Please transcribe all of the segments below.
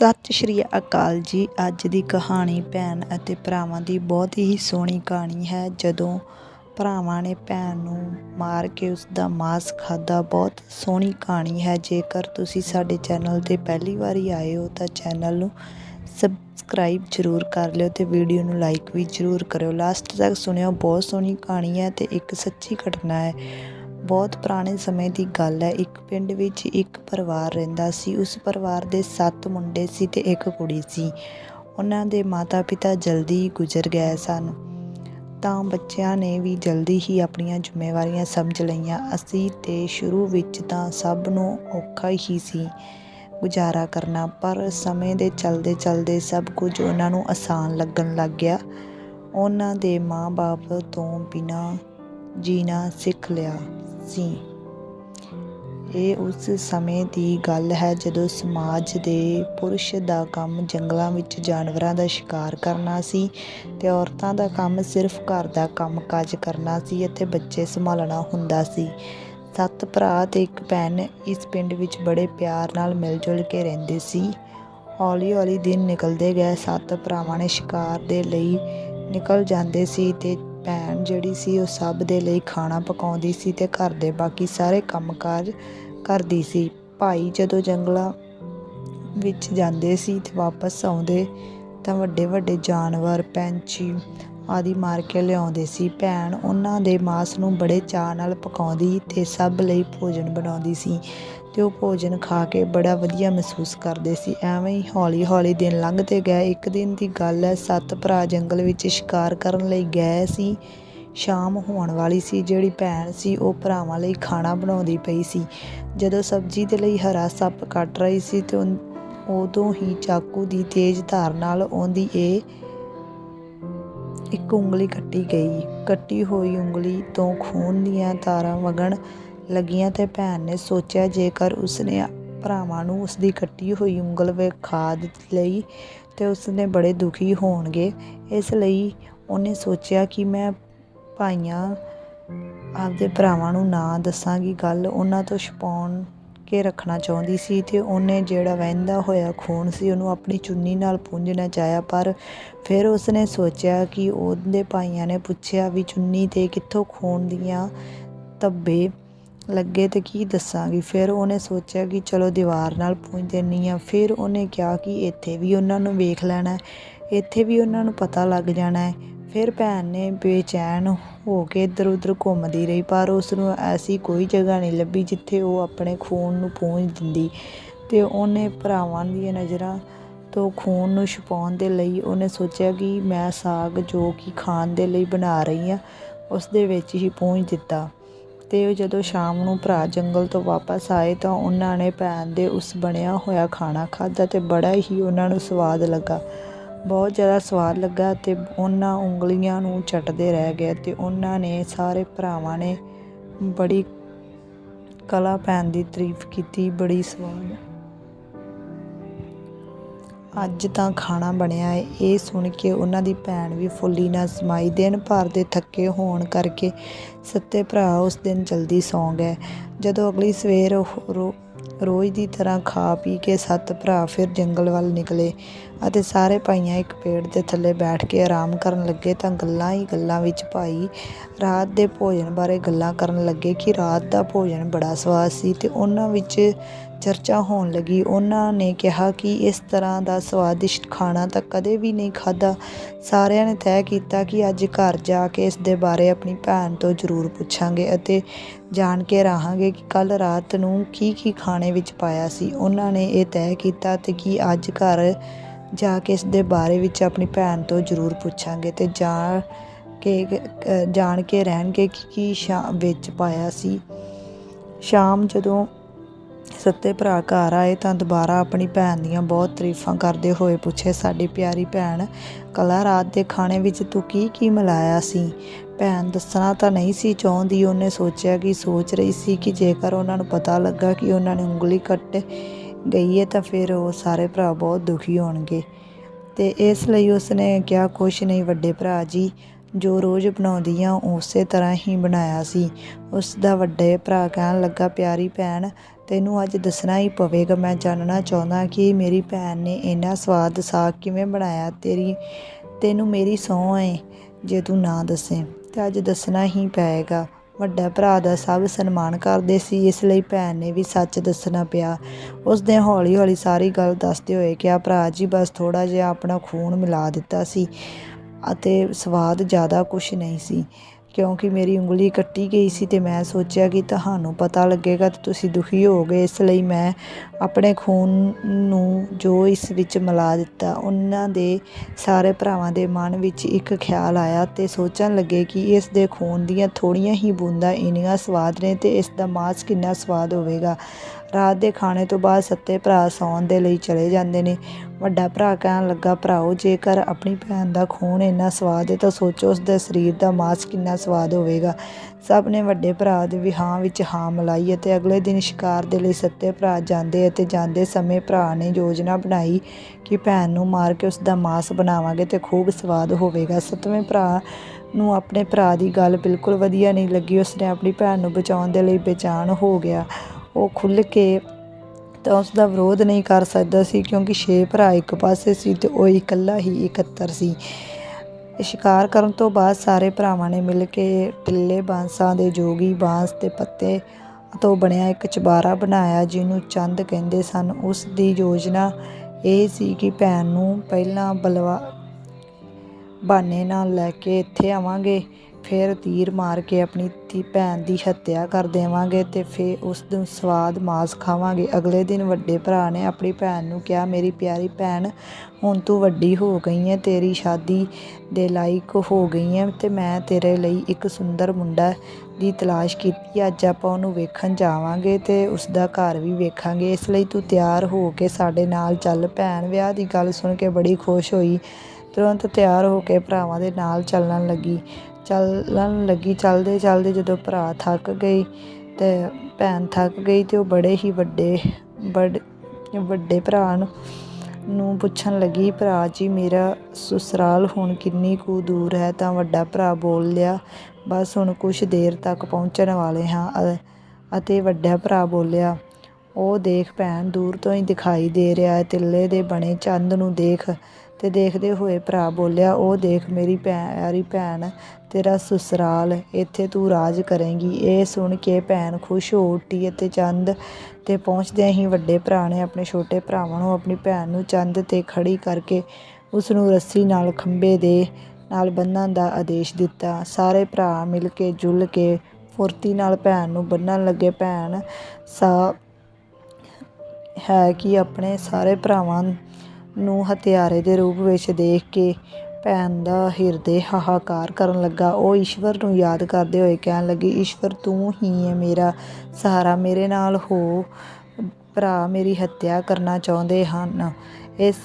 ਸਤਿ ਸ਼੍ਰੀ ਅਕਾਲ ਜੀ। ਅੱਜ ਦੀ ਕਹਾਣੀ ਭੈਣ ਅਤੇ ਭਰਾਵਾਂ ਦੀ ਬਹੁਤ ਹੀ ਸੋਹਣੀ ਕਹਾਣੀ ਹੈ। ਜਦੋਂ ਭਰਾਵਾਂ ਨੇ ਭੈਣ ਨੂੰ ਮਾਰ ਕੇ ਉਸ ਦਾ ਮਾਂਸ ਖਾਧਾ, ਬਹੁਤ ਸੋਹਣੀ ਕਹਾਣੀ ਹੈ। ਜੇਕਰ ਤੁਸੀਂ ਸਾਡੇ ਚੈਨਲ ਤੇ ਪਹਿਲੀ ਵਾਰੀ ਆਏ ਹੋ ਤਾਂ ਚੈਨਲ ਨੂੰ ਸਬਸਕ੍ਰਾਈਬ ਜ਼ਰੂਰ ਕਰ ਲਿਓ ਤੇ ਵੀਡੀਓ ਨੂੰ ਲਾਈਕ ਵੀ ਜ਼ਰੂਰ ਕਰਿਓ। ਲਾਸਟ ਤੱਕ ਸੁਣਿਓ, ਬਹੁਤ ਸੋਹਣੀ ਕਹਾਣੀ ਹੈ ਤੇ ਇੱਕ ਸੱਚੀ ਘਟਨਾ ਹੈ। ਬਹੁਤ ਪੁਰਾਣੇ ਸਮੇਂ ਦੀ ਗੱਲ ਹੈ। ਇੱਕ ਪਿੰਡ ਵਿੱਚ ਇੱਕ ਪਰਿਵਾਰ ਰਹਿੰਦਾ ਸੀ। ਉਸ ਪਰਿਵਾਰ ਦੇ 7 ਮੁੰਡੇ ਸੀ ਤੇ ਇੱਕ ਕੁੜੀ ਸੀ। ਉਹਨਾਂ ਦੇ ਮਾਤਾ-ਪਿਤਾ ਜਲਦੀ ਗੁਜ਼ਰ ਗਏ ਸਨ। ਤਾਂ ਬੱਚਿਆਂ ਨੇ ਵੀ ਜਲਦੀ ਹੀ ਆਪਣੀਆਂ ਜ਼ਿੰਮੇਵਾਰੀਆਂ ਸਮਝ ਲਈਆਂ। ਅਸੀਂ ਤੇ ਸ਼ੁਰੂ ਵਿੱਚ ਤਾਂ ਸਭ ਨੂੰ ਔਖਾ ਹੀ ਸੀ ਗੁਜ਼ਾਰਾ ਕਰਨਾ, ਪਰ ਸਮੇਂ ਦੇ ਚਲਦੇ ਚਲਦੇ ਸਭ ਕੁਝ ਉਹਨਾਂ ਨੂੰ ਆਸਾਨ ਲੱਗਣ ਲੱਗ ਗਿਆ। ਉਹਨਾਂ ਦੇ ਮਾਂ-ਬਾਪ ਤੋਂ ਬਿਨਾਂ ਜੀਣਾ ਸਿੱਖ ਲਿਆ ਸੀ। ਇਹ ਉਸ ਸਮੇਂ ਦੀ ਗੱਲ ਹੈ ਜਦੋਂ ਸਮਾਜ ਦੇ ਪੁਰਸ਼ ਦਾ ਕੰਮ ਜੰਗਲਾਂ ਵਿੱਚ ਜਾਨਵਰਾਂ ਦਾ ਸ਼ਿਕਾਰ ਕਰਨਾ ਸੀ ਤੇ ਔਰਤਾਂ ਦਾ ਕੰਮ ਸਿਰਫ ਘਰ ਦਾ ਕੰਮ-ਕਾਜ ਕਰਨਾ ਸੀ ਅਤੇ ਬੱਚੇ ਸੰਭਾਲਣਾ ਹੁੰਦਾ ਸੀ। ਸੱਤ ਭਰਾ ਤੇ ਇੱਕ ਭੈਣ ਇਸ ਪਿੰਡ ਵਿੱਚ ਬੜੇ ਪਿਆਰ ਨਾਲ ਮਿਲ-ਜੁਲ ਕੇ ਰਹਿੰਦੇ ਸੀ। ਹੌਲੀ-ਹੌਲੀ ਦਿਨ ਨਿਕਲਦੇ ਗਏ। ਸੱਤ ਭਰਾਵਾਂ ਨੇ ਸ਼ਿਕਾਰ ਦੇ ਲਈ ਨਿਕਲ ਜਾਂਦੇ ਸੀ ਤੇ ਭੈਣ ਜਿਹੜੀ ਸੀ ਉਹ ਸਭ ਦੇ ਲਈ ਖਾਣਾ ਪਕਾਉਂਦੀ ਸੀ ਤੇ ਘਰ ਦੇ ਬਾਕੀ ਸਾਰੇ ਕੰਮਕਾਜ ਕਰਦੀ ਸੀ। ਭਾਈ ਜਦੋਂ ਜੰਗਲਾਂ ਵਿੱਚ ਜਾਂਦੇ ਸੀ ਤੇ ਵਾਪਸ ਆਉਂਦੇ ਤਾਂ ਵੱਡੇ ਵੱਡੇ ਜਾਨਵਰ, ਪੰਛੀ ਆਦਿ ਮਾਰ ਕੇ ਲਿਆਉਂਦੇ ਸੀ। ਭੈਣ ਉਹਨਾਂ ਦੇ ਮਾਸ ਨੂੰ ਬੜੇ ਚਾਅ ਨਾਲ ਪਕਾਉਂਦੀ ਤੇ ਸਭ ਲਈ ਭੋਜਨ ਬਣਾਉਂਦੀ ਸੀ ਤੇ ਉਹ ਭੋਜਨ ਖਾ ਕੇ ਬੜਾ ਵਧੀਆ ਮਹਿਸੂਸ ਕਰਦੇ ਸੀ। ਐਵੇਂ ਹੀ ਹੌਲੀ ਹੌਲੀ ਦਿਨ ਲੰਘਦੇ ਗਏ। ਇੱਕ ਦਿਨ ਦੀ ਗੱਲ ਹੈ, ਸੱਤ ਭਰਾ ਜੰਗਲ ਵਿੱਚ ਸ਼ਿਕਾਰ ਕਰਨ ਲਈ ਗਏ ਸੀ। ਸ਼ਾਮ ਹੋਣ ਵਾਲੀ ਸੀ, ਜਿਹੜੀ ਭੈਣ ਸੀ, ਉਹ ਭਰਾਵਾਂ ਲਈ ਖਾਣਾ ਬਣਾਉਂਦੀ ਪਈ ਸੀ। ਜਦੋਂ ਸਬਜ਼ੀ ਦੇ ਲਈ ਹਰਾ ਸੱਪ ਕੱਟ ਰਹੀ ਸੀ ਤੇ ਉਦੋਂ ਹੀ ਚਾਕੂ ਦੀ ਤੇਜ਼ ਧਾਰ ਨਾਲ ਉਹਦੀ ਇਹ ਇੱਕ ਉਂਗਲੀ ਕੱਟੀ ਗਈ। ਕੱਟੀ ਹੋਈ ਉਂਗਲੀ ਤੋਂ ਖੂਨ ਦੀਆਂ ਧਾਰਾਂ ਵਗਣ ਲੱਗੀਆਂ ਤੇ ਭੈਣ ਨੇ ਸੋਚਿਆ, ਜੇਕਰ ਉਸਨੇ ਭਰਾਵਾਂ ਨੂੰ ਉਸਦੀ ਕੱਟੀ ਹੋਈ ਉਂਗਲ ਵਿਖਾ ਲਈ ਤੇ ਉਸਨੇ ਬੜੇ ਦੁਖੀ ਹੋਣਗੇ, ਇਸ ਲਈ ਉਹਨੇ ਸੋਚਿਆ ਕਿ ਮੈਂ ਭਾਈਆਂ ਆਪਦੇ ਭਰਾਵਾਂ ਨੂੰ ਨਾ ਦੱਸਾਂਗੀ। ਗੱਲ ਉਹਨਾਂ ਤੋਂ ਛਪਾਉਣ ਕੇ ਰੱਖਣਾ ਚਾਹੁੰਦੀ ਸੀ ਤੇ ਉਹਨੇ ਜਿਹੜਾ ਵਹਿੰਦਾ ਹੋਇਆ ਖੂਨ ਸੀ ਉਹਨੂੰ ਆਪਣੀ ਚੁੰਨੀ ਨਾਲ ਪੂੰਝਣਾ ਚਾਹਿਆ ਪਰ ਫਿਰ ਉਸਨੇ ਸੋਚਿਆ ਕਿ ਉਹਦੇ ਭਾਈਆਂ ਨੇ ਪੁੱਛਿਆ ਵੀ ਚੁੰਨੀ ਤੇ ਕਿੱਥੋਂ ਖੂਨ ਦੀਆਂ ਧੱਬੇ ਲੱਗੇ ਤੇ ਕੀ ਦੱਸਾਂਗੀ? ਫਿਰ ਉਹਨੇ ਸੋਚਿਆ ਕਿ ਚਲੋ ਦੀਵਾਰ ਨਾਲ ਪੂੰਝ ਦਿੰਨੀ ਆ ਫਿਰ ਉਹਨੇ ਕਿਹਾ ਕਿ ਇੱਥੇ ਵੀ ਉਹਨਾਂ ਨੂੰ ਵੇਖ ਲੈਣਾ ਇੱਥੇ ਵੀ ਉਹਨਾਂ ਨੂੰ ਪਤਾ ਲੱਗ ਜਾਣਾ ਹੈ। ਫਿਰ ਭੈਣ ਨੇ ਬੇਚੈਨ ਹੋ ਕੇ ਇੱਧਰ ਉੱਧਰ ਘੁੰਮਦੀ ਰਹੀ, ਪਰ ਉਸ ਨੂੰ ਐਸੀ ਕੋਈ ਜਗ੍ਹਾ ਨਹੀਂ ਲੱਭੀ ਜਿੱਥੇ ਉਹ ਆਪਣੇ ਖੂਨ ਨੂੰ ਪੂੰਝ ਦਿੰਦੀ ਤੇ ਉਹਨੇ ਭਰਾਵਾਂ ਦੀਆਂ ਨਜ਼ਰਾਂ ਤੋਂ ਖੂਨ ਨੂੰ ਛੁਪਾਉਣ ਦੇ ਲਈ ਉਹਨੇ ਸੋਚਿਆ ਕਿ ਮੈਂ ਸਾਗ ਜੋ ਕਿ ਖਾਣ ਦੇ ਲਈ ਬਣਾ ਰਹੀ ਹਾਂ ਉਸ ਦੇ ਵਿੱਚ ਹੀ ਪੂੰਝ ਦਿੱਤਾ। ਤੇ ਜਦੋਂ ਸ਼ਾਮ ਨੂੰ ਭਰਾ ਜੰਗਲ ਤੋਂ ਵਾਪਸ ਆਏ ਤਾਂ ਉਹਨਾਂ ਨੇ ਭੈਣ ਦੇ ਉਸ ਬਣਿਆ ਹੋਇਆ ਖਾਣਾ ਖਾਧਾ ਤੇ ਬੜਾ ਹੀ ਉਹਨਾਂ ਨੂੰ ਸਵਾਦ ਲੱਗਾ। ਬਹੁਤ ਜ਼ਿਆਦਾ ਸਵਾਦ ਲੱਗਾ ਤੇ ਉਹਨਾਂ ਉਂਗਲੀਆਂ ਨੂੰ ਚੱਟਦੇ ਰਹਿ ਗਏ ਤੇ ਉਹਨਾਂ ਨੇ ਸਾਰੇ ਭਰਾਵਾਂ ਨੇ ਬੜੀ ਕਲਾ ਭੈਣ ਦੀ ਤਾਰੀਫ ਕੀਤੀ, ਬੜੀ ਸਵਾਦ। ਅੱਜ ਤਾਂ ਖਾਣਾ ਬਣਿਆ ਏ। ਇਹ ਸੁਣ ਕੇ ਉਹਨਾਂ ਦੀ ਭੈਣ ਵੀ ਫੁੱਲੀ ਨਾ ਸਮਾਈ। ਦਿਨ ਭਰ ਦੇ ਥੱਕੇ ਹੋਣ ਕਰਕੇ ਸੱਤੇ ਭਰਾ ਉਸ ਦਿਨ ਜਲਦੀ ਸੌਂ ਗਏ। ਜਦੋਂ ਅਗਲੀ ਸਵੇਰ ਰੋਜ਼ ਦੀ ਤਰ੍ਹਾਂ ਖਾ ਪੀ ਕੇ ਸੱਤ ਭਰਾ ਫਿਰ ਜੰਗਲ ਵੱਲ ਨਿਕਲੇ। ਅਤੇ ਸਾਰੇ ਭਾਈਆਂ ਇੱਕ ਪੇੜ ਦੇ ਥੱਲੇ ਬੈਠ ਕੇ ਆਰਾਮ ਕਰਨ ਲੱਗੇ ਤਾਂ ਗੱਲਾਂ ਹੀ ਗੱਲਾਂ ਵਿੱਚ ਭਾਈ ਰਾਤ ਦੇ ਭੋਜਨ ਬਾਰੇ ਗੱਲਾਂ ਕਰਨ ਲੱਗੇ ਕਿ ਰਾਤ ਦਾ ਭੋਜਨ ਬੜਾ ਸਵਾਦ ਸੀ ਤੇ ਉਹਨਾਂ ਵਿੱਚ ਚਰਚਾ ਹੋਣ ਲੱਗੀ। ਉਹਨਾਂ ਨੇ ਕਿਹਾ ਕਿ ਇਸ ਤਰ੍ਹਾਂ ਦਾ ਸਵਾਦਿਸ਼ਟ ਖਾਣਾ ਤਾਂ ਕਦੇ ਵੀ ਨਹੀਂ ਖਾਦਾ ਸਾਰਿਆਂ ਨੇ ਤੈਅ ਕੀਤਾ ਕਿ ਅੱਜ ਘਰ ਜਾ ਕੇ ਇਸ ਦੇ ਬਾਰੇ ਆਪਣੀ ਭੈਣ ਤੋਂ ਜ਼ਰੂਰ ਪੁੱਛਾਂਗੇ ਅਤੇ ਜਾਣ ਕੇ ਰਹਾਂਗੇ ਕਿ ਕੱਲ ਰਾਤ ਨੂੰ ਕੀ ਕੀ ਖਾਣੇ ਵਿੱਚ ਪਾਇਆ ਸੀ। ਉਹਨਾਂ ਨੇ ਇਹ ਤੈਅ ਕੀਤਾ ਤੇ ਕਿ ਅੱਜ ਘਰ ਜਾ ਕੇ ਇਸ ਦੇ ਬਾਰੇ ਵਿੱਚ ਆਪਣੀ ਭੈਣ ਤੋਂ ਜ਼ਰੂਰ ਪੁੱਛਾਂਗੇ ਤੇ ਜਾ ਕੇ ਜਾਣ ਕੇ ਰਹਿਣਗੇ ਕਿ ਕੀ ਸ਼ਾਮ ਵਿੱਚ ਪਾਇਆ ਸੀ। ਸ਼ਾਮ ਜਦੋਂ ਸੱਤੇ ਭਰਾ ਘਰ ਆਏ ਤਾਂ ਦੁਬਾਰਾ ਆਪਣੀ ਭੈਣ ਦੀਆਂ ਬਹੁਤ ਤਾਰੀਫਾਂ ਕਰਦੇ ਹੋਏ ਪੁੱਛੇ, ਸਾਡੀ ਪਿਆਰੀ ਭੈਣ ਕਲਾ ਰਾਤ ਦੇ ਖਾਣੇ ਵਿੱਚ ਤੂੰ ਕੀ ਕੀ ਮਿਲਾਇਆ ਸੀ? ਭੈਣ, ਦੱਸਣਾ ਤਾਂ ਨਹੀਂ ਸੀ ਚਾਹੁੰਦੀ। ਉਹਨੇ ਸੋਚਿਆ ਕਿ, ਸੋਚ ਰਹੀ ਸੀ ਕਿ ਜੇਕਰ ਉਹਨਾਂ ਨੂੰ ਪਤਾ ਲੱਗਾ ਕਿ ਉਹਨਾਂ ਨੇ ਉਂਗਲੀ ਕੱਟ ਗਈ ਹੈ ਤਾਂ ਫਿਰ ਉਹ ਸਾਰੇ ਭਰਾ ਬਹੁਤ ਦੁਖੀ ਹੋਣਗੇ। ਤੇ ਇਸ ਲਈ ਉਸਨੇ ਕਿਹਾ, ਕੁਛ ਨਹੀਂ ਵੱਡੇ ਭਰਾ ਜੀ, ਜੋ ਰੋਜ਼ ਬਣਾਉਂਦੀ ਆ ਉਸੇ ਤਰ੍ਹਾਂ ਹੀ ਬਣਾਇਆ ਸੀ। ਉਸ ਦਾ ਵੱਡੇ ਭਰਾ ਕਹਿਣ ਲੱਗਾ, ਪਿਆਰੀ ਭੈਣ, ਤੈਨੂੰ ਅੱਜ ਦੱਸਣਾ ਹੀ ਪਵੇਗਾ। ਮੈਂ ਜਾਣਨਾ ਚਾਹੁੰਦਾ ਕਿ ਮੇਰੀ ਭੈਣ ਨੇ ਇੰਨਾ ਸਵਾਦ ਸਾਗ ਕਿਵੇਂ ਬਣਾਇਆ? ਤੇਰੀ, ਤੈਨੂੰ ਮੇਰੀ ਸਹੁੰ ਏ ਜੇ ਤੂੰ ਨਾ ਦੱਸੇ, ਤੇ ਅੱਜ ਦੱਸਣਾ ਹੀ ਪਏਗਾ। ਵੱਡਾ ਭਰਾ ਦਾ ਸਭ ਸਨਮਾਨ ਕਰਦੇ ਸੀ, ਇਸ ਲਈ ਭੈਣ ਨੇ ਵੀ ਸੱਚ ਦੱਸਣਾ ਪਿਆ। ਉਸ ਨੇ ਹੌਲੀ ਹੌਲੀ ਸਾਰੀ ਗੱਲ ਦੱਸਦੇ ਹੋਏ ਕਿਹਾ, ਭਰਾ ਜੀ, ਬਸ ਥੋੜਾ ਜਿਹਾ ਆਪਣਾ ਖੂਨ ਮਿਲਾ ਦਿੱਤਾ ਸੀ ਅਤੇ ਸਵਾਦ ਜ਼ਿਆਦਾ ਕੁਝ ਨਹੀਂ ਸੀ। ਕਿਉਂਕਿ ਮੇਰੀ ਉਂਗਲੀ ਕੱਟੀ ਗਈ ਸੀ ਤੇ ਮੈਂ ਸੋਚਿਆ ਕਿ ਤੁਹਾਨੂੰ ਪਤਾ ਲੱਗੇਗਾ ਤੇ ਤੁਸੀਂ ਦੁਖੀ ਹੋਗੇ ਇਸ ਲਈ ਮੈਂ ਆਪਣੇ ਖੂਨ ਨੂੰ ਜੋ ਇਸ ਵਿੱਚ ਮਿਲਾ ਦਿੱਤਾ। ਉਹਨਾਂ ਦੇ ਸਾਰੇ ਭਰਾਵਾਂ ਦੇ ਮਨ ਵਿੱਚ ਇੱਕ ਖਿਆਲ ਆਇਆ ਤੇ ਸੋਚਣ ਲੱਗੇ ਕਿ ਇਸ ਦੇ ਖੂਨ ਦੀਆਂ ਥੋੜੀਆਂ ਹੀ ਬੂੰਦਾਂ ਇੰਨੀਆਂ ਸਵਾਦ ਨੇ ਤੇ ਇਸ ਦਾ ਮਾਸ ਕਿੰਨਾ ਸਵਾਦ ਹੋਵੇਗਾ। ਰਾਤ ਦੇ ਖਾਣੇ ਤੋਂ ਬਾਅਦ ਸੱਤੇ ਭਰਾ ਸੌਣ ਦੇ ਲਈ ਚਲੇ ਜਾਂਦੇ ਨੇ। ਵੱਡਾ ਭਰਾ ਕਹਿਣ ਲੱਗਾ, ਭਰਾਓ, ਜੇਕਰ ਆਪਣੀ ਭੈਣ ਦਾ ਖੂਨ ਇੰਨਾ ਸਵਾਦ ਹੈ, ਤਾਂ ਸੋਚੋ ਉਸ ਦੇ ਸਰੀਰ ਦਾ ਮਾਸ ਕਿੰਨਾ ਸਵਾਦ ਹੋਵੇਗਾ ਸਭ ਨੇ ਵੱਡੇ ਭਰਾ ਦੇ ਵਿਹਾਰ ਵਿੱਚ ਹਾਂ ਮਿਲਾਈ ਅਤੇ ਅਗਲੇ ਦਿਨ ਸ਼ਿਕਾਰ ਦੇ ਲਈ ਸੱਤੇ ਭਰਾ ਜਾਂਦੇ ਅਤੇ ਜਾਂਦੇ ਸਮੇਂ ਭਰਾ ਨੇ ਯੋਜਨਾ ਬਣਾਈ ਕਿ ਭੈਣ ਨੂੰ ਮਾਰ ਕੇ ਉਸ ਦਾ ਮਾਸ ਬਣਾਵਾਂਗੇ ਤੇ ਖੂਬ ਸਵਾਦ ਹੋਵੇਗਾ। ਸੱਤਵੇਂ ਭਰਾ ਨੂੰ ਆਪਣੇ ਭਰਾ ਦੀ ਗੱਲ ਬਿਲਕੁਲ ਵਧੀਆ ਨਹੀਂ ਲੱਗੀ। ਉਸਨੇ ਆਪਣੀ ਭੈਣ ਨੂੰ ਬਚਾਉਣ ਦੇ ਲਈ ਬੇਚਾਨ ਹੋ ਗਿਆ। ਉਹ ਖੁੱਲ੍ਹ ਕੇ ਤਾਂ ਉਸ ਦਾ ਵਿਰੋਧ ਨਹੀਂ ਕਰ ਸਕਦਾ ਸੀ ਕਿਉਂਕਿ ਛੇ ਭਰਾ ਇੱਕ ਪਾਸੇ ਸੀ ਤੇ ਉਹ ਇਕੱਲਾ ਹੀ ਇਕੱਤਰ ਸੀ। ਸ਼ਿਕਾਰ ਕਰਨ ਤੋਂ ਬਾਅਦ ਸਾਰੇ ਭਰਾਵਾਂ ਨੇ ਮਿਲ ਕੇ ਟਿੱਲੇ ਬਾਂਸਾਂ ਦੇ ਜੋਗੀ ਬਾਂਸ ਤੇ ਪੱਤੇ ਤੋਂ ਬਣਿਆ ਇੱਕ ਚਬਾਰਾ ਬਣਾਇਆ ਜਿਹਨੂੰ ਚੰਦ ਕਹਿੰਦੇ ਸਨ। ਉਸ ਦੀ ਯੋਜਨਾ ਇਹ ਸੀ ਕਿ ਭੈਣ ਨੂੰ ਪਹਿਲਾਂ ਬਲਵਾ, ਬਹਾਨੇ ਨਾਲ ਲੈ ਕੇ ਇੱਥੇ ਆਵਾਂਗੇ। ਫਿਰ ਤੀਰ ਮਾਰ ਕੇ ਆਪਣੀ ਧੀ ਭੈਣ ਦੀ ਹੱਤਿਆ ਕਰ ਦੇਵਾਂਗੇ ਤੇ ਫਿਰ ਉਸ ਨੂੰ ਸਵਾਦ ਮਾਸ ਖਾਵਾਂਗੇ। ਅਗਲੇ ਦਿਨ ਵੱਡੇ ਭਰਾ ਨੇ ਆਪਣੀ ਭੈਣ ਨੂੰ ਕਿਹਾ, ਮੇਰੀ ਪਿਆਰੀ ਭੈਣ, ਹੁਣ ਤੂੰ ਵੱਡੀ ਹੋ ਗਈ ਹੈ ਤੇਰੀ ਸ਼ਾਦੀ ਦੇ ਲਾਇਕ ਹੋ ਗਈ ਹੈ ਤੇ ਮੈਂ ਤੇਰੇ ਲਈ ਇੱਕ ਸੁੰਦਰ ਮੁੰਡਾ ਦੀ ਤਲਾਸ਼ ਕੀਤੀ। ਅੱਜ ਆਪਾਂ ਉਹਨੂੰ ਵੇਖਣ ਜਾਵਾਂਗੇ ਤੇ ਉਸ ਦਾ ਘਰ ਵੀ ਵੇਖਾਂਗੇ। ਇਸ ਲਈ ਤੂੰ ਤਿਆਰ ਹੋ ਕੇ ਸਾਡੇ ਨਾਲ ਚੱਲ ਭੈਣ। ਵਿਆਹ ਦੀ ਗੱਲ ਸੁਣ ਕੇ ਬੜੀ ਖੁਸ਼ ਹੋਈ। ਤੁਰੰਤ ਤਿਆਰ ਹੋ ਕੇ ਭਰਾਵਾਂ ਦੇ ਨਾਲ ਚੱਲਣ ਲੱਗੀ। ਚੱਲਣ ਲੱਗੀ। ਚੱਲਦੇ ਚੱਲਦੇ ਜਦੋਂ ਭਰਾ ਥੱਕ ਗਈ ਤੇ ਭੈਣ ਥੱਕ ਗਈ ਤੇ ਉਹ ਬੜੇ ਹੀ ਵੱਡੇ ਬੜੇ ਵੱਡੇ ਭਰਾ ਨੂੰ ਨੂੰ ਪੁੱਛਣ ਲੱਗੀ, ਭਰਾ ਜੀ, ਮੇਰਾ ਸਸੁਰਾਲ ਹੁਣ ਕਿੰਨੀ ਕੁ ਦੂਰ ਹੈ? ਤਾਂ ਵੱਡਾ ਭਰਾ ਬੋਲ ਲਿਆ, ਬਸ ਹੁਣ ਕੁਛ ਦੇਰ ਤੱਕ ਪਹੁੰਚਣ ਵਾਲੇ ਹਾਂ। ਅਤੇ ਵੱਡਾ ਭਰਾ ਬੋਲਿਆ, ਉਹ ਦੇਖ ਭੈਣ, ਦੂਰ ਤੋਂ ਹੀ ਦਿਖਾਈ ਦੇ ਰਿਹਾ ਹੈ, ਤਿੱਲੇ ਦੇ ਬਣੇ ਚੰਦ ਨੂੰ ਦੇਖ। ਤੇ ਦੇਖਦੇ ਹੋਏ ਭਰਾ ਬੋਲਿਆ, ਉਹ ਦੇਖ ਮੇਰੀ ਪਿਆਰੀ ਭੈਣ, ਤੇਰਾ ਸਸੁਰਾਲ, ਇੱਥੇ ਤੂੰ ਰਾਜ ਕਰੇਂਗੀ। ਇਹ ਸੁਣ ਕੇ ਭੈਣ ਖੁਸ਼ ਹੋ ਉੱਠੀ ਅਤੇ ਚੰਦ ਤੇ ਪਹੁੰਚਦਿਆਂ ਹੀ ਵੱਡੇ ਭਰਾ ਨੇ ਆਪਣੇ ਛੋਟੇ ਭਰਾਵਾਂ ਨੂੰ ਆਪਣੀ ਭੈਣ ਨੂੰ ਚੰਦ ਤੇ ਖੜੀ ਕਰਕੇ ਉਸ ਨੂੰ ਰੱਸੀ ਨਾਲ ਖੰਭੇ ਦੇ ਨਾਲ ਬੰਨ੍ਹਣ ਦਾ ਆਦੇਸ਼ ਦਿੱਤਾ। ਸਾਰੇ ਭਰਾ ਮਿਲ ਕੇ ਜੁਲ ਕੇ ਫੁਰਤੀ ਨਾਲ ਭੈਣ ਨੂੰ ਬੰਨਣ ਲੱਗੇ। ਭੈਣ ਸਾ, ਹੈ ਕਿ ਆਪਣੇ ਸਾਰੇ ਭਰਾਵਾਂ ਨੂੰ ਹਥਿਆਰੇ ਦੇ ਰੂਪ ਵਿੱਚ ਦੇਖ ਕੇ ਭੈਣ ਦਾ ਹਿਰਦੇ ਹਾਹਾਕਾਰ ਕਰਨ ਲੱਗਾ। ਉਹ ਈਸ਼ਵਰ ਨੂੰ ਯਾਦ ਕਰਦੇ ਹੋਏ ਕਹਿਣ ਲੱਗੀ, ਈਸ਼ਵਰ, ਤੂੰ ਹੀ ਹੈ ਮੇਰਾ ਸਹਾਰਾ। ਮੇਰੇ ਨਾਲ ਹੋ, ਭਰਾ, ਮੇਰੀ ਹੱਤਿਆ ਕਰਨਾ ਚਾਹੁੰਦੇ ਹਨ। ਇਸ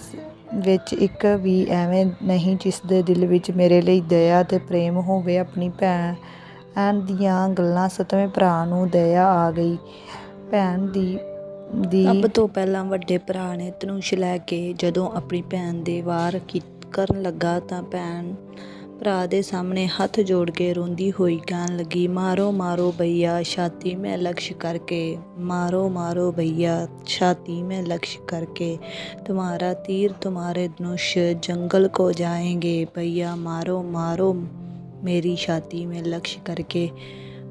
ਵਿੱਚ ਇੱਕ ਵੀ ਐਵੇਂ ਨਹੀਂ ਜਿਸ ਦੇ ਦਿਲ ਵਿੱਚ ਮੇਰੇ ਲਈ ਦਇਆ ਤੇ ਪ੍ਰੇਮ ਹੋਵੇ, ਆਪਣੀ ਭੈਣ ਦੀਆਂ ਗੱਲਾਂ ਸਤਵੇਂ ਭਰਾ ਨੂੰ ਦਇਆ ਆ ਗਈ। ਭੈਣ ਦੀ ਦੀ ਸਭ ਤੋਂ ਪਹਿਲਾਂ ਵੱਡੇ ਭਰਾ ਨੇ ਧਨੁਸ਼ ਲੈ ਕੇ ਜਦੋਂ ਆਪਣੀ ਭੈਣ ਦੇ ਵਾਰ ਕੀ- ਕਰਨ ਲੱਗਾ ਤਾਂ ਭੈਣ ਭਰਾ ਦੇ ਸਾਹਮਣੇ ਹੱਥ ਜੋੜ ਕੇ ਰੋਂਦੀ ਹੋਈ ਕਹਿਣ ਲੱਗੀ ਮਾਰੋ ਮਾਰੋ ਭਈਆ ਛਾਤੀ में लक्ष्य करके मारो मारो भैया छाती में लक्ष्य करके तुम्हारा तीर तुम्हारे धनुष जंगल को जाएंगे भैया मारो मारो मेरी छाती में लक्ष्य करके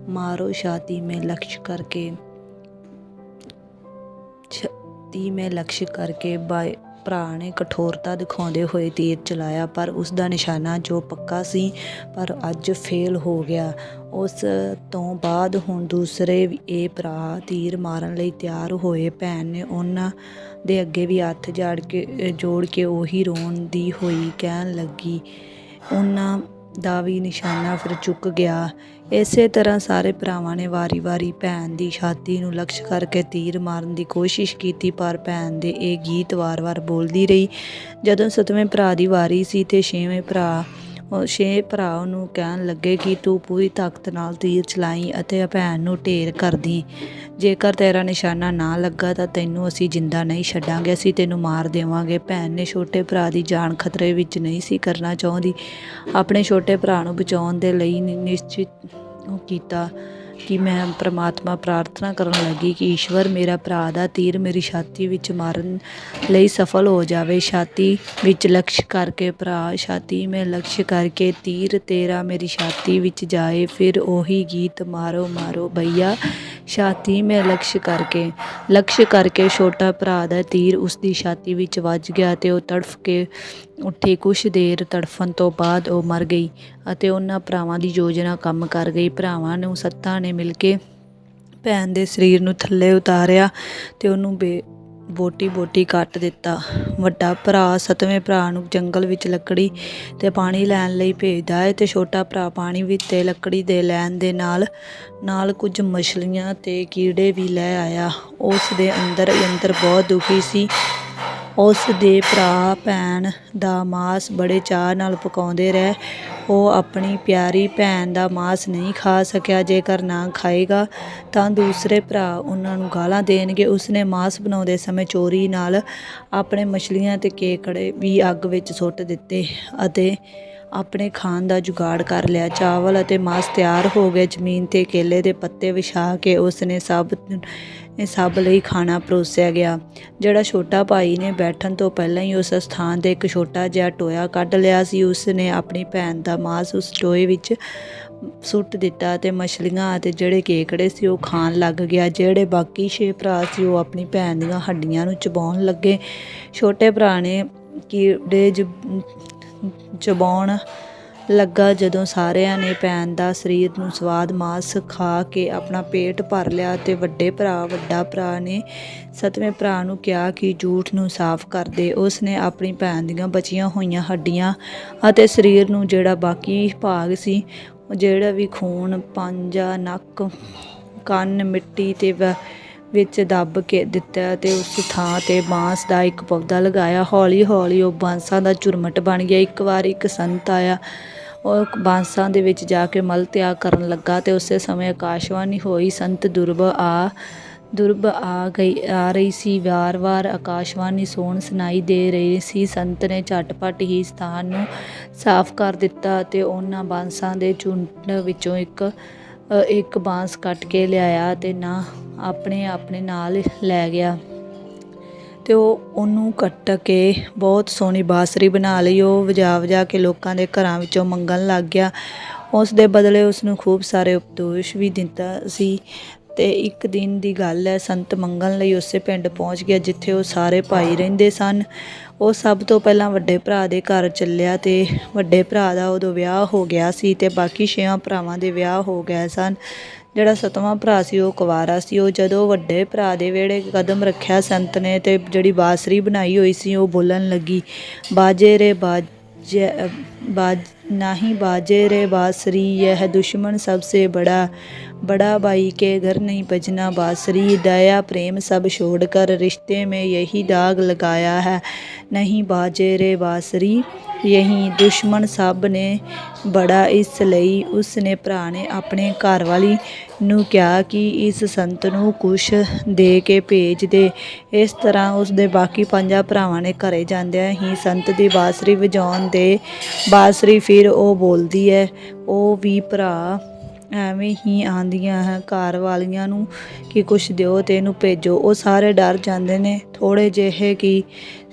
मारो छाती में लक्ष्य करके ਤੀਹ ਲਕਸ਼ ਕਰਕੇ ਬਾਏ ਭਰਾ ਨੇ ਕਠੋਰਤਾ ਦਿਖਾਉਂਦੇ ਹੋਏ ਤੀਰ ਚਲਾਇਆ, ਪਰ ਉਸ ਦਾ ਨਿਸ਼ਾਨਾ ਜੋ ਪੱਕਾ ਸੀ, ਪਰ ਅੱਜ ਫੇਲ ਹੋ ਗਿਆ। ਉਸ ਤੋਂ ਬਾਅਦ ਹੁਣ ਦੂਸਰੇ ਇਹ ਭਰਾ ਤੀਰ ਮਾਰਨ ਲਈ ਤਿਆਰ ਹੋਏ। ਭੈਣ ਨੇ ਉਹਨਾਂ ਦੇ ਅੱਗੇ ਵੀ ਹੱਥ ਜਾੜ ਕੇ ਜੋੜ ਕੇ ਉਹੀ ਰੋਣ ਦੀ ਹੋਈ ਕਹਿਣ ਲੱਗੀ। ਉਹਨਾਂ ਦਾ ਵੀ ਨਿਸ਼ਾਨਾ ਫਿਰ ਚੁੱਕ ਗਿਆ। ਇਸੇ ਤਰ੍ਹਾਂ ਸਾਰੇ ਭਰਾਵਾਂ ਨੇ ਵਾਰੀ-ਵਾਰੀ ਭੈਣ ਦੀ ਛਾਤੀ ਨੂੰ ਲਕਸ਼ ਕਰਕੇ ਤੀਰ ਮਾਰਨ ਦੀ ਕੋਸ਼ਿਸ਼ ਕੀਤੀ, ਪਰ ਭੈਣ ਦੇ ਇਹ ਗੀਤ ਵਾਰ-ਵਾਰ ਬੋਲਦੀ ਰਹੀ। ਜਦੋਂ ਸਤਵੇਂ ਭਰਾ ਦੀ ਵਾਰੀ ਸੀ ਤੇ ਛੇਵੇਂ ਭਰਾ ਛੇ ਭਰਾ ਉਹਨੂੰ ਕਹਿਣ ਲੱਗੇ ਕਿ ਤੂੰ ਪੂਰੀ ਤਾਕਤ ਨਾਲ ਤੀਰ ਚਲਾਈ ਅਤੇ ਭੈਣ ਨੂੰ ਢੇਰ ਕਰਦੀ। ਜੇਕਰ ਤੇਰਾ ਨਿਸ਼ਾਨਾ ਨਾ ਲੱਗਾ ਤਾਂ ਤੈਨੂੰ ਅਸੀਂ ਜਿੰਦਾ ਨਹੀਂ ਛੱਡਾਂਗੇ, ਅਸੀਂ ਤੈਨੂੰ ਮਾਰ ਦੇਵਾਂਗੇ। ਭੈਣ ਨੇ ਛੋਟੇ ਭਰਾ ਦੀ ਜਾਨ ਖਤਰੇ ਵਿੱਚ ਨਹੀਂ ਸੀ ਕਰਨਾ ਚਾਹੁੰਦੀ। ਆਪਣੇ ਛੋਟੇ ਭਰਾ ਨੂੰ ਬਚਾਉਣ ਦੇ ਲਈ ਨਿਸ਼ਚਿਤ ਉਹ ਕੀਤਾ। ਕਿ ਮੈਂ ਪ੍ਰਮਾਤਮਾ ਪ੍ਰਾਰਥਨਾ ਕਰਨ ਲੱਗੀ ਕਿ ਈਸ਼ਵਰ ਮੇਰਾ ਭਰਾ ਦਾ ਤੀਰ ਮੇਰੀ ਛਾਤੀ ਵਿੱਚ ਮਾਰਨ ਲਈ ਸਫਲ ਹੋ ਜਾਵੇ। ਛਾਤੀ ਵਿੱਚ ਲਕਸ਼ ਕਰਕੇ ਭਰਾ, ਛਾਤੀ ਮੈਂ ਲਕਸ਼ ਕਰਕੇ ਤੀਰ ਤੇਰਾ ਮੇਰੀ ਛਾਤੀ ਵਿੱਚ ਜਾਏ, ਫਿਰ ਉਹੀ ਗੀਤ ਮਾਰੋ ਮਾਰੋ ਭਈਆ ਛਾਤੀ ਮੈਂ ਲਕਸ਼ ਕਰਕੇ। ਲਕਸ਼ ਕਰਕੇ ਛੋਟਾ ਭਰਾ ਦਾ ਤੀਰ ਉਸ ਦੀ ਛਾਤੀ ਵਿੱਚ ਵੱਜ ਗਿਆ ਤੇ ਉਹ ਤੜਫ ਕੇ ਉੱਠੀ ਕੁਛ ਦੇਰ ਤੜਫਣ ਤੋਂ ਬਾਅਦ ਉਹ ਮਰ ਗਈ ਅਤੇ ਉਹਨਾਂ ਭਰਾਵਾਂ ਦੀ ਯੋਜਨਾ ਕੰਮ ਕਰ ਗਈ। ਭਰਾਵਾਂ ਨੂੰ ਸੱਤਾਂ ਨੇ ਮਿਲ ਕੇ ਭੈਣ ਦੇ ਸਰੀਰ ਨੂੰ ਥੱਲੇ ਉਤਾਰਿਆ ਤੇ ਉਹਨੂੰ ਬੇ ਬੋਟੀ ਬੋਟੀ ਕੱਟ ਦਿੱਤਾ। ਵੱਡਾ ਭਰਾ ਸਤਵੇਂ ਭਰਾ ਨੂੰ ਜੰਗਲ ਵਿੱਚ ਲੱਕੜੀ ਤੇ ਪਾਣੀ ਲੈਣ ਲਈ ਭੇਜਦਾ ਹੈ ਤੇ ਛੋਟਾ ਭਰਾ ਪਾਣੀ ਵਿੱਚ ਤੇ ਲੱਕੜੀ ਦੇ ਲੈਣ ਦੇ ਨਾਲ ਨਾਲ ਕੁਝ ਮਛਲੀਆਂ ਤੇ ਕੀੜੇ ਵੀ ਲੈ ਆਇਆ। ਉਸ ਦੇ ਅੰਦਰ ਹੀ ਅੰਦਰ ਬਹੁਤ ਦੁਖੀ ਸੀ ਉਸ ਦੇ ਭਰਾ, ਭੈਣ ਦਾ ਮਾਸ ਬੜੇ ਚਾਅ ਨਾਲ ਪਕਾਉਂਦੇ ਰਹੇ। ਉਹ ਆਪਣੀ ਪਿਆਰੀ ਭੈਣ ਦਾ ਮਾਸ ਨਹੀਂ ਖਾ ਸਕਿਆ। ਜੇਕਰ ਨਾ ਖਾਏਗਾ, ਤਾਂ ਦੂਸਰੇ ਭਰਾ ਉਹਨਾਂ ਨੂੰ ਗਾਲਾਂ ਦੇਣਗੇ। ਉਸਨੇ ਮਾਸ ਬਣਾਉਂਦੇ ਸਮੇਂ ਚੋਰੀ ਨਾਲ ਆਪਣੇ ਮਛਲੀਆਂ ਤੇ ਕੇਕੜੇ ਵੀ ਅੱਗ ਵਿੱਚ ਸੁੱਟ ਦਿੱਤੇ ਅਤੇ ਆਪਣੇ ਖਾਣ ਦਾ ਜੁਗਾੜ ਕਰ ਲਿਆ। ਚਾਵਲ ਅਤੇ ਮਾਸ ਤਿਆਰ ਹੋ ਗਏ। ਜ਼ਮੀਨ ਤੇ ਕੇਲੇ ਦੇ ਪੱਤੇ ਵਿਛਾ ਕੇ ਉਸਨੇ ਸਭ ਇਹ ਸਭ ਲਈ ਖਾਣਾ ਪਰੋਸਿਆ ਗਿਆ। ਜਿਹੜਾ ਛੋਟਾ ਭਾਈ ਨੇ ਬੈਠਣ ਤੋਂ ਪਹਿਲਾਂ ਹੀ ਉਸ ਸਥਾਨ ਤੇ ਇੱਕ ਛੋਟਾ ਜਿਹਾ ਟੋਇਆ ਕੱਢ ਲਿਆ ਸੀ ਉਸ ਨੇ ਆਪਣੀ ਭੈਣ ਦਾ ਮਾਸ ਉਸ ਟੋਏ ਵਿੱਚ ਸੁੱਟ ਦਿੱਤਾ ਤੇ ਮਛਲੀਆਂ ਅਤੇ ਜਿਹੜੇ ਕੇਕੜੇ ਸੀ ਉਹ ਖਾਣ ਲੱਗ ਗਿਆ। ਜਿਹੜੇ ਬਾਕੀ ਛੇ ਭਰਾ ਸੀ ਉਹ ਆਪਣੀ ਭੈਣ ਦੀਆਂ ਹੱਡੀਆਂ ਨੂੰ ਚਬਾਉਣ ਲੱਗੇ। ਛੋਟੇ ਭਰਾ ਨੇ ਕੀੜੇ ਜ- ਚਬਾਉਣ ਲੱਗਾ ਜਦੋਂ ਸਾਰਿਆਂ ਨੇ ਭੈਣ ਦਾ ਸਰੀਰ ਨੂੰ ਸਵਾਦ ਮਾਸ ਖਾ ਕੇ ਆਪਣਾ ਪੇਟ ਭਰ ਲਿਆ ਤੇ ਵੱਡੇ ਭਰਾ, ਵੱਡਾ ਭਰਾ ਨੇ ਸਤਵੇਂ ਭਰਾ ਨੂੰ ਕਿਹਾ ਕਿ ਜੂਠ ਨੂੰ ਸਾਫ਼ ਕਰ ਦੇ। ਉਸ ਨੇ ਆਪਣੀ ਭੈਣ ਦੀਆਂ ਬਚੀਆਂ ਹੋਈਆਂ ਹੱਡੀਆਂ ਅਤੇ ਸਰੀਰ ਨੂੰ ਜਿਹੜਾ ਬਾਕੀ ਭਾਗ ਸੀ, ਜਿਹੜਾ ਵੀ ਖੂਨ, ਪੰਜਾ, ਨੱਕ, ਕੰਨ, ਮਿੱਟੀ ਤੇ ਵ- ਵਿੱਚ ਦੱਬ ਕੇ ਦਿੱਤਾ ਅਤੇ ਉਸ ਥਾਂ ਤੇ ਬਾਂਸ ਦਾ ਇੱਕ ਪੌਦਾ ਲਗਾਇਆ। ਹੌਲੀ ਹੌਲੀ ਉਹ ਬਾਂਸਾਂ ਦਾ ਝੁਰਮਟ ਬਣ ਗਿਆ। ਇੱਕ ਵਾਰ ਇੱਕ ਸੰਤ ਆਇਆ। ਉਹ ਬਾਂਸਾਂ ਦੇ ਵਿੱਚ ਜਾ ਕੇ ਮਲ ਤਿਆਗ ਕਰਨ ਲੱਗਾ ਤੇ ਉਸੇ ਸਮੇਂ ਆਕਾਸ਼ਵਾਣੀ ਹੋਈ, ਸੰਤ ਦੁਰਬ ਆ ਦੁਰਬ ਆ ਗਈ, ਆ ਰਹੀ ਸੀ। ਵਾਰ-ਵਾਰ ਆਕਾਸ਼ਵਾਣੀ ਸੋਣ ਸੁਣਾਈ ਦੇ ਰਹੀ ਸੀ। ਸੰਤ ਨੇ ਝਟਪਟ ਹੀ ਸਥਾਨ ਨੂੰ ਸਾਫ਼ ਕਰ ਦਿੱਤਾ ਤੇ ਉਹਨਾਂ ਬਾਂਸਾਂ ਦੇ ਝੁੰਡ ਵਿੱਚੋਂ ਇੱਕ ਇੱਕ ਬਾਂਸ ਕੱਟ ਕੇ ਲਿਆਇਆ ਤੇ ਨਾ ਆਪਣੇ ਆਪਣੇ ਨਾਲ ਲੈ ਗਿਆ ਤੇ ਉਹ ਉਹਨੂੰ ਕੱਟ ਕੇ ਬਹੁਤ ਸੋਹਣੀ ਬਾਸਰੀ ਬਣਾ ਲਈ। ਉਹ ਵਜਾ ਵਜਾ ਕੇ ਲੋਕਾਂ ਦੇ ਘਰਾਂ ਵਿੱਚੋਂ ਮੰਗਣ ਲੱਗ ਗਿਆ। ਉਸ ਦੇ ਬਦਲੇ ਉਸ ਨੂੰ ਖੂਬ ਸਾਰੇ ਉਪਦੇਸ਼ ਵੀ ਦਿੱਤਾ ਸੀ। ਤੇ ਇੱਕ ਦਿਨ ਦੀ ਗੱਲ ਹੈ, ਸੰਤ ਮੰਗਣ ਲਈ ਉਸੇ ਪਿੰਡ ਪਹੁੰਚ ਗਿਆ ਜਿੱਥੇ ਉਹ ਸਾਰੇ ਭਾਈ ਰਹਿੰਦੇ ਸਨ। ਉਹ ਸਭ ਤੋਂ ਪਹਿਲਾਂ ਵੱਡੇ ਭਰਾ ਦੇ ਘਰ ਚੱਲਿਆ ਤੇ ਵੱਡੇ ਭਰਾ ਦਾ ਉਦੋਂ ਵਿਆਹ ਹੋ ਗਿਆ ਸੀ ਤੇ ਬਾਕੀ ਛੇਆਂ ਭਰਾਵਾਂ ਦੇ ਵਿਆਹ ਹੋ ਗਏ ਸਨ। ਜਿਹੜਾ ਸਤਵਾਂ ਭਰਾ ਸੀ, ਉਹ ਕੁਵਾਰਾ ਸੀ। ਉਹ ਜਦੋਂ ਵੱਡੇ ਭਰਾ ਦੇ ਵੇੜੇ ਕਦਮ ਰੱਖਿਆ ਸੰਤ ਨੇ ਤੇ ਜਿਹੜੀ ਬਾਸਰੀ ਬਣਾਈ ਹੋਈ ਸੀ, ਉਹ ਬੋਲਣ ਲੱਗੀ, ਬਾਜੇ ਰੇ ਬਾਜੇ, ਬਾਜ, ਨਹੀਂ ਬਾਜੇ ਰੇ ਬਾਸਰੀ ਇਹ ਦੁਸ਼ਮਣ ਸਭ ਸੇ ਬੜਾ बड़ा भाई के घर नहीं बजना बांसुरी दया प्रेम सब छोड़कर रिश्ते में यही दाग लगाया है नहीं बाजे रे बांसुरी यही ਦੁਸ਼ਮਣ ਸਭ ਨੇ ਬੜਾ ਇਸ ਲਈ ਉਸ ਨੇ ਭਰਾ ਨੇ ਆਪਣੇ ਘਰ ਵਾਲੀ ਨੂੰ ਕਿਹਾ ਕਿ ਇਸ ਸੰਤ ਨੂੰ ਕੁਛ ਦੇ ਕੇ ਭੇਜ ਦੇ ਇਸ ਤਰ੍ਹਾਂ ਉਸ ਦੇ ਬਾਕੀ ਪੰਜਾਂ ਭਰਾਵਾਂ ਨੇ ਘਰੇ ਜਾਂਦਿਆਂ ਹੀ ਸੰਤ ਦੀ ਬਾਸਰੀ ਵਜਾਉਣ ਦੇ ਬਾਸਰੀ ਫਿਰ ਉਹ ਬੋਲਦੀ ਹੈ ਉਹ ਵੀ ਭਰਾ ਐਵੇਂ ਹੀ ਆਂਦੀਆਂ ਹੈ, ਘਰ ਵਾਲੀਆਂ ਨੂੰ ਕਿ ਕੁਛ ਦਿਓ ਤੇ ਇਹਨੂੰ ਭੇਜੋ। ਉਹ ਸਾਰੇ ਡਰ ਜਾਂਦੇ ਨੇ। ਥੋੜੇ ਜਿਹੇ ਕਿ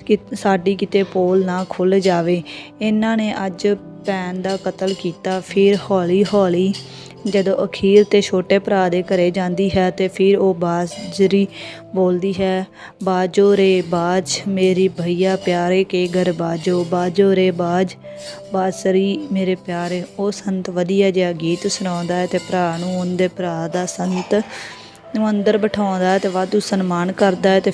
ਕਿ, ਸਾਡੀ ਕਿਤੇ ਪੋਲ ਨਾ ਖੁੱਲ ਜਾਵੇ। ਇਹਨਾਂ ਨੇ ਅੱਜ ਭੈਣ ਦਾ ਕਤਲ ਕੀਤਾ, ਫਿਰ ਹੌਲੀ ਹੌਲੀ ਜਦੋਂ ਅਖੀਰ ਤੇ ਛੋਟੇ ਭਰਾ ਦੇ ਘਰੇ ਜਾਂਦੀ ਹੈ ਤੇ ਫਿਰ ਉਹ ਬਾਜਰੀ ਬੋਲਦੀ ਹੈ, ਬਾਜੋ ਰੇ ਬਾਜ, ਮੇਰੀ ਭਈਆ ਪਿਆਰੇ ਕੇ ਘਰ ਬਾਜੋ ਬਾਜੋ ਰੇ ਬਾਜ ਬਾਸਰੀ ਮੇਰੇ ਪਿਆਰੇ। ਉਹ ਸੰਤ ਵਧੀਆ ਜਿਹਾ ਗੀਤ ਸੁਣਾਉਂਦਾ ਹੈ ਤੇ ਭਰਾ ਨੂੰ ਉਹਦੇ ਭਰਾ ਦਾ ਸੰਤ ਨੂੰ ਅੰਦਰ ਬਿਠਾਉਂਦਾ ਹੈ ਤੇ ਵਾਧੂ ਸਨਮਾਨ ਕਰਦਾ ਹੈ ਤੇ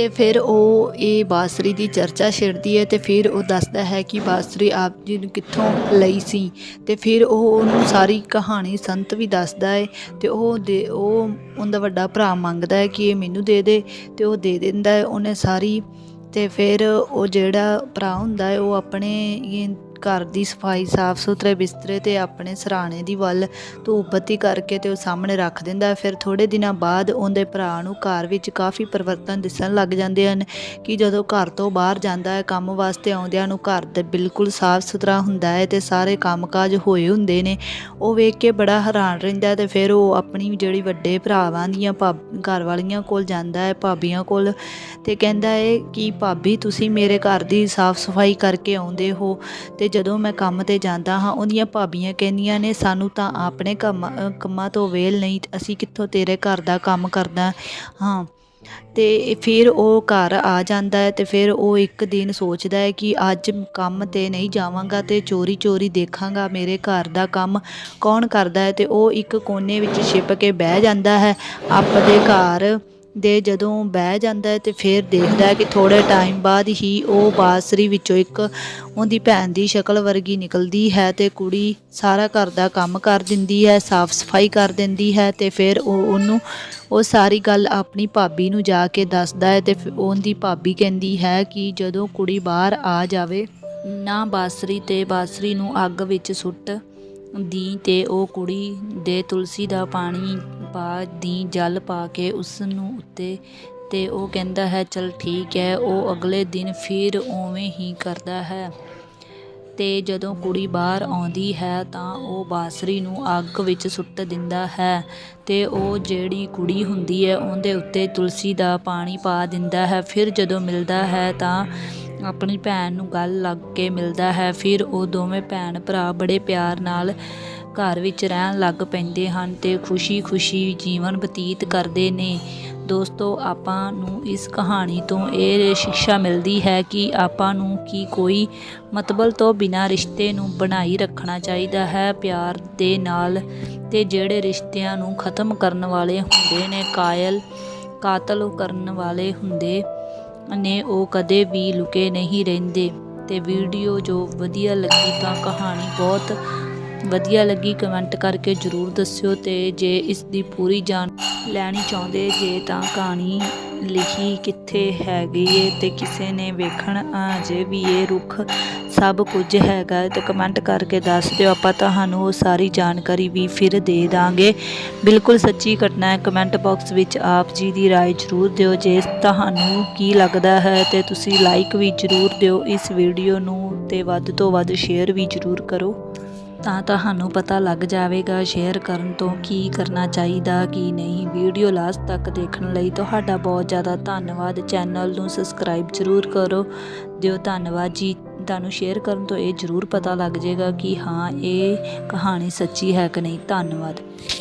ਤੇ ਫਿਰ ਉਹ ਇਹ ਬਾਸਰੀ ਦੀ ਚਰਚਾ ਛੇੜਦੀ ਹੈ ਤੇ ਫਿਰ ਉਹ ਦੱਸਦਾ ਹੈ ਕਿ ਬਾਸਰੀ ਆਪ ਜੀ ਨੂੰ ਕਿੱਥੋਂ ਲਈ ਸੀ ਤੇ ਫਿਰ ਉਹ ਉਹਨੂੰ ਸਾਰੀ ਕਹਾਣੀ ਸੰਤ ਵੀ ਦੱਸਦਾ ਹੈ ਤੇ ਉਹ ਦੇ ਉਹ ਉਹਦਾ ਵੱਡਾ ਭਰਾ ਮੰਗਦਾ ਹੈ ਕਿ ਇਹ ਮੈਨੂੰ ਦੇ ਦੇ ਤੇ ਉਹ ਦੇ ਦਿੰਦਾ ਹੈ ਉਹਨੇ ਸਾਰੀ ਤੇ ਫਿਰ ਉਹ ਜਿਹੜਾ ਭਰਾ ਹੁੰਦਾ ਹੈ ਉਹ ਆਪਣੇ ਘਰ ਦੀ ਸਫ਼ਾਈ ਸਾਫ਼ ਸੁਥਰੇ, ਬਿਸਤਰੇ ਤੇ ਆਪਣੇ ਸਰਾਣੇ ਦੀ ਵੱਲ ਧੂਪ ਬੱਤੀ ਕਰਕੇ ਤੇ ਉਹ ਸਾਹਮਣੇ ਰੱਖ ਦਿੰਦਾ ਫਿਰ ਥੋੜੇ ਦਿਨਾਂ ਬਾਅਦ ਉਹਦੇ ਭਰਾ ਨੂੰ ਘਰ ਵਿੱਚ ਕਾਫੀ ਪਰਿਵਰਤਨ ਦਿਸਣ ਲੱਗ ਜਾਂਦੇ ਹਨ ਕਿ ਜਦੋਂ ਘਰ ਤੋਂ ਬਾਹਰ ਜਾਂਦਾ ਹੈ, ਕੰਮ ਵਾਸਤੇ ਆਉਂਦਿਆਂ ਨੂੰ ਘਰ ਦੇ ਬਿਲਕੁਲ ਸਾਫ਼ ਸੁਥਰਾ ਹੁੰਦਾ ਹੈ ਤੇ ਸਾਰੇ ਕੰਮਕਾਜ ਹੋਏ ਹੁੰਦੇ ਨੇ। ਉਹ ਵੇਖ ਕੇ ਬੜਾ ਹੈਰਾਨ ਰਹਿੰਦਾ ਹੈ ਤੇ ਫਿਰ ਉਹ ਆਪਣੀ ਜਿਹੜੀ ਵੱਡੇ ਭਰਾਵਾਂ ਦੀਆਂ ਭਾਬ, ਘਰ ਵਾਲੀਆਂ ਕੋਲ ਜਾਂਦਾ ਹੈ, ਭਾਬੀਆਂ ਕੋਲ ਤੇ ਕਹਿੰਦਾ ਹੈ ਕਿ, ਭਾਬੀ, ਤੁਸੀਂ ਮੇਰੇ ਘਰ ਦੀ ਸਾਫ਼ ਸਫ਼ਾਈ ਕਰਕੇ ਆਉਂਦੇ ਹੋ ਤੇ ਜਦੋਂ ਮੈਂ ਕੰਮ ਤੇ ਜਾਂਦਾ ਹਾਂ, ਉਹਦੀਆਂ ਭਾਬੀਆਂ ਕਹਿੰਦੀਆਂ ਨੇ, ਸਾਨੂੰ ਤਾਂ ਆਪਣੇ ਕੰਮ ਕੰਮਾਂ ਤੋਂ ਵੇਲ ਨਹੀਂ, ਅਸੀਂ ਕਿੱਥੋਂ ਤੇਰੇ ਘਰ ਦਾ ਕੰਮ ਕਰਦਾ ਹਾਂ? ਤੇ ਫਿਰ ਉਹ ਘਰ ਆ ਜਾਂਦਾ ਹੈ ਤੇ ਫਿਰ ਉਹ ਇੱਕ ਦਿਨ ਸੋਚਦਾ ਹੈ ਕਿ ਅੱਜ ਕੰਮ ਤੇ ਨਹੀਂ ਜਾਵਾਂਗਾ ਤੇ ਚੋਰੀ ਚੋਰੀ ਦੇਖਾਂਗਾ ਮੇਰੇ ਘਰ ਦਾ ਕੰਮ ਕੌਣ ਕਰਦਾ ਹੈ ਤੇ ਉਹ ਇੱਕ ਕੋਨੇ ਵਿੱਚ ਛਿਪ ਕੇ ਬਹਿ ਜਾਂਦਾ ਹੈ, ਆਪਣੇ ਘਰ ਦੇ ਜਦੋਂ ਬਹਿ ਜਾਂਦਾ ਹੈ ਤੇ ਫਿਰ ਦੇਖਦਾ ਹੈ ਕਿ ਥੋੜੇ ਟਾਈਮ ਬਾਅਦ ਹੀ ਉਹ ਬਾਸਰੀ ਵਿੱਚੋਂ ਇੱਕ ਉਹਦੀ ਭੈਣ ਦੀ ਸ਼ਕਲ ਵਰਗੀ ਨਿਕਲਦੀ ਹੈ ਤੇ ਕੁੜੀ ਸਾਰਾ ਘਰ ਦਾ ਕੰਮ ਕਰ ਦਿੰਦੀ ਹੈ, ਸਾਫ਼ ਸਫ਼ਾਈ ਕਰ ਦਿੰਦੀ ਹੈ ਤੇ ਫਿਰ ਉਹ ਉਹਨੂੰ ਉਹ ਸਾਰੀ ਗੱਲ ਆਪਣੀ ਭਾਬੀ ਨੂੰ ਜਾ ਕੇ ਦੱਸਦਾ ਹੈ ਤੇ ਫਿਰ ਉਹਦੀ ਭਾਬੀ ਕਹਿੰਦੀ ਹੈ ਕਿ ਜਦੋਂ ਕੁੜੀ ਬਾਹਰ ਆ ਜਾਵੇ ਨਾ ਬਾਸਰੀ ਤੇ ਬਾਸਰੀ ਨੂੰ ਅੱਗ ਵਿੱਚ ਸੁੱਟ। ਦੀ ਤੇ ਉਹ ਕੁੜੀ ਦੇ ਤੁਲਸੀ ਦਾ ਪਾਣੀ ਪਾ ਦੀ, ਜਲ ਪਾ ਕੇ ਉਸ ਨੂੰ ਉੱਤੇ ਤੇ ਉਹ ਕਹਿੰਦਾ ਹੈ, ਚਲ ਠੀਕ ਹੈ। ਉਹ ਅਗਲੇ ਦਿਨ ਫਿਰ ਉਵੇਂ ਹੀ ਕਰਦਾ ਹੈ। ਤੇ ਜਦੋਂ ਕੁੜੀ ਬਾਹਰ ਆਉਂਦੀ ਹੈ ਤਾਂ ਉਹ ਬਾਸਰੀ ਨੂੰ ਅੱਗ ਵਿੱਚ ਸੁੱਟ ਦਿੰਦਾ ਹੈ ਤੇ ਉਹ ਜਿਹੜੀ ਕੁੜੀ ਹੁੰਦੀ ਹੈ ਉਹਦੇ ਉੱਤੇ ਤੁਲਸੀ ਦਾ ਪਾਣੀ ਪਾ ਦਿੰਦਾ ਹੈ। ਫਿਰ ਜਦੋਂ ਮਿਲਦਾ ਹੈ ਤਾਂ ਆਪਣੀ ਭੈਣ ਨੂੰ ਗੱਲ ਲੱਗ ਕੇ ਮਿਲਦਾ ਹੈ। ਫਿਰ ਉਹ ਦੋਵੇਂ ਭੈਣ ਭਰਾ ਬੜੇ ਪਿਆਰ ਨਾਲ ਘਰ ਵਿੱਚ ਰਹਿਣ ਲੱਗ ਪੈਂਦੇ ਹਨ ਤੇ ਖੁਸ਼ੀ-ਖੁਸ਼ੀ ਜੀਵਨ ਬਤੀਤ ਕਰਦੇ ਨੇ। ਦੋਸਤੋ, ਆਪਾਂ ਨੂੰ ਇਸ ਕਹਾਣੀ ਤੋਂ ਇਹ ਸਿੱਖਿਆ ਮਿਲਦੀ ਹੈ ਕਿ ਆਪਾਂ ਨੂੰ ਕੀ ਕੋਈ ਮਤਬਲ ਤੋਂ ਬਿਨਾਂ ਰਿਸ਼ਤੇ ਨੂੰ ਬਣਾਈ ਰੱਖਣਾ ਚਾਹੀਦਾ ਹੈ। ਪਿਆਰ ਦੇ ਨਾਲ ਤੇ ਜਿਹੜੇ ਰਿਸ਼ਤਿਆਂ ਨੂੰ ਖਤਮ ਕਰਨ ਵਾਲੇ ਹੁੰਦੇ ਨੇ, ਕਾਇਲ, ਕਾਤਲ ਕਰਨ ਵਾਲੇ ਹੁੰਦੇ ਨੇ ਉਹ ਕਦੇ ਵੀ ਲੁਕੇ ਨਹੀਂ ਰਹਿੰਦੇ। ਤੇ ਵੀਡੀਓ ਜੋ ਵਧੀਆ ਲੱਗੀ ਤਾਂ ਕਹਾਣੀ ਬਹੁਤ ਵਧੀਆ ਲੱਗੀ। ਕਮੈਂਟ ਕਰਕੇ ਜਰੂਰ ਦੱਸਿਓ ਤੇ ਜੇ ਇਸ ਦੀ ਪੂਰੀ ਜਾਣ ਲੈਣੀ ਚਾਹੁੰਦੇ ਜੇ ਤਾਂ ਕਹਾਣੀ ਲਿਖੀ ਕਿੱਥੇ ਹੈਗੀ ਏ ਤੇ ਕਿਸੇ ਨੇ ਵੇਖਣ ਅਜੇ ਵੀ ਇਹ ਰੁੱਖ ਸਭ ਕੁਝ ਹੈਗਾ ਹੈ ਤੇ ਕਮੈਂਟ ਕਰਕੇ ਦੱਸ ਦਿਓ ਆਪਾਂ ਤੁਹਾਨੂੰ ਉਹ ਸਾਰੀ ਜਾਣਕਾਰੀ ਵੀ ਫਿਰ ਦੇ ਦਾਂਗੇ ਬਿਲਕੁਲ ਸੱਚੀ ਘਟਨਾ ਹੈ ਕਮੈਂਟ ਬਾਕਸ ਵਿੱਚ ਆਪ ਜੀ ਦੀ رائے ਜ਼ਰੂਰ ਦਿਓ ਜੇ ਤੁਹਾਨੂੰ ਕੀ ਲੱਗਦਾ ਹੈ ਤੇ ਤੁਸੀਂ ਲਾਈਕ ਵੀ ਜ਼ਰੂਰ ਦਿਓ ਇਸ ਵੀਡੀਓ ਨੂੰ ਤੇ ਵੱਧ ਤੋਂ ਵੱਧ ਸ਼ੇਅਰ ਵੀ ਜ਼ਰੂਰ ਕਰੋ ਤਾਂ ਤੁਹਾਨੂੰ ਪਤਾ ਲੱਗ ਜਾਵੇਗਾ ਸ਼ੇਅਰ ਕਰਨ ਤੋਂ ਕੀ ਕਰਨਾ ਚਾਹੀਦਾ, ਕੀ ਨਹੀਂ। ਵੀਡੀਓ ਲਾਸਟ ਤੱਕ ਦੇਖਣ ਲਈ ਤੁਹਾਡਾ ਬਹੁਤ ਜ਼ਿਆਦਾ ਧੰਨਵਾਦ। ਚੈਨਲ ਨੂੰ ਸਬਸਕ੍ਰਾਈਬ ਜ਼ਰੂਰ ਕਰੋ। ਦਿਓ ਧੰਨਵਾਦ ਜੀ। ਤੁਹਾਨੂੰ ਸ਼ੇਅਰ ਕਰਨ ਤੋਂ ਇਹ ਜ਼ਰੂਰ ਪਤਾ ਲੱਗ ਜਾਏਗਾ ਕਿ ਹਾਂ, ਇਹ ਕਹਾਣੀ ਸੱਚੀ ਹੈ ਕਿ ਨਹੀਂ। ਧੰਨਵਾਦ।